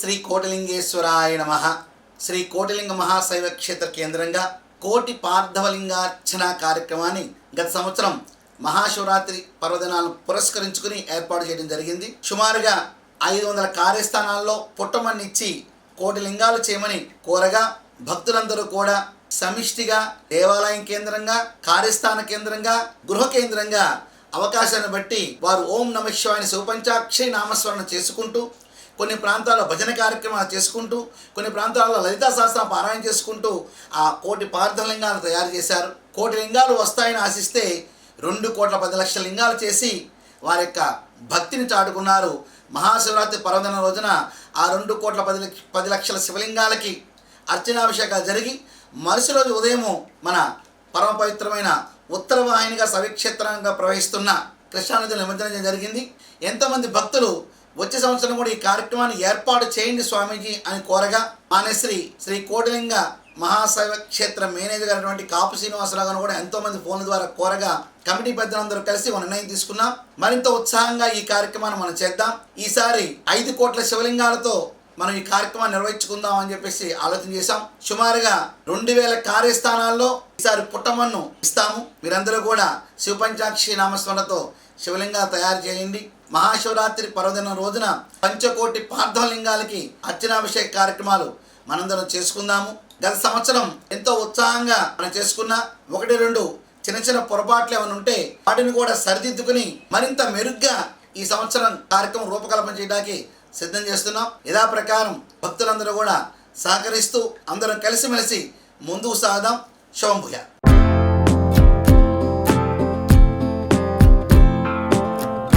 శ్రీ కోటలింగేశ్వరాయ నమ. శ్రీ కోటిలింగ మహాశైవ క్షేత్ర కేంద్రంగా కోటి పార్థవలింగార్చన కార్యక్రమాన్ని గత సంవత్సరం మహాశివరాత్రి పర్వదినాలను పురస్కరించుకుని ఏర్పాటు చేయడం జరిగింది. సుమారుగా ఐదు వందల కార్యస్థానాల్లో పుట్టమన్నిచ్చి కోటి లింగాలు చేయమని కోరగా భక్తులందరూ కూడా సమిష్టిగా దేవాలయం కేంద్రంగా కార్యస్థాన కేంద్రంగా గృహ కేంద్రంగా అవకాశాన్ని బట్టి వారు ఓం నమ శివాయని శివపంచాక్షరి నామస్మరణ చేసుకుంటూ కొన్ని ప్రాంతాల్లో భజన కార్యక్రమాలు చేసుకుంటూ కొన్ని ప్రాంతాల్లో లలితా శాస్త్రం పారాయణ చేసుకుంటూ ఆ కోటి పార్థలింగాలు తయారు చేశారు. కోటి లింగాలు వస్తాయని ఆశిస్తే రెండు కోట్ల పది లక్షల లింగాలు చేసి వారి యొక్క భక్తిని చాటుకున్నారు. మహాశివరాత్రి పర్వదిన రోజున ఆ రెండు కోట్ల పది లక్ష పది లక్షల శివలింగాలకి అర్చనాభిషేకాలు జరిగి మరుసటి రోజు ఉదయము మన పరమ పవిత్రమైన ఉత్తర వాహినిగా సవిక్షేత్రంగా ప్రవహిస్తున్న కృష్ణానదిలో నిమజ్జనం జరిగింది. ఎంతమంది భక్తులు వచ్చే సంవత్సరం కూడా ఈ కార్యక్రమాన్ని ఏర్పాటు చేయండి స్వామీజీ అని కోరగా మానేశ్రీ శ్రీ కోటిలింగ మహాశైవ క్షేత్ర మేనేజర్ అయినటువంటి కాపు శ్రీనివాసరావు గారు కూడా ఎంతోమంది ఫోన్ల ద్వారా కోరగా కమిటీ పెద్దలందరూ కలిసి ఒక నిర్ణయం తీసుకున్నాం. మరింత ఉత్సాహంగా ఈ కార్యక్రమాన్ని మనం చేద్దాం. ఈసారి ఐదు కోట్ల శివలింగాలతో మనం ఈ కార్యక్రమాన్ని నిర్వహించుకుందాం అని చెప్పేసి ఆలోచన చేశాం. సుమారుగా రెండు వేల కార్యస్థానాల్లో ఈసారి పుట్టమన్ను ఇస్తాము. మీరందరూ కూడా శివపంచాక్షి నామస్మరణతో శివలింగా తయారు చేయండి. మహాశివరాత్రి పర్వదిన రోజున పంచకోటి పార్థలింగాలకి అర్చనాభిషేక కార్యక్రమాలు మనందరం చేసుకుందాము. గత సంవత్సరం ఎంతో ఉత్సాహంగా మనం చేసుకున్న ఒకటి రెండు చిన్న చిన్న పొరపాట్లు ఏమైనా ఉంటే వాటిని కూడా సరిదిద్దుకుని మరింత మెరుగ్గా ఈ సంవత్సరం కార్యక్రమం రూపకల్పన చేయడానికి సిద్ధం చేస్తున్నాం. ఇదా ప్రకారం భక్తులందరూ కూడా సహకరిస్తూ అందరం కలిసిమెలిసి ముందుకు సాగదాం. శుభం భూయా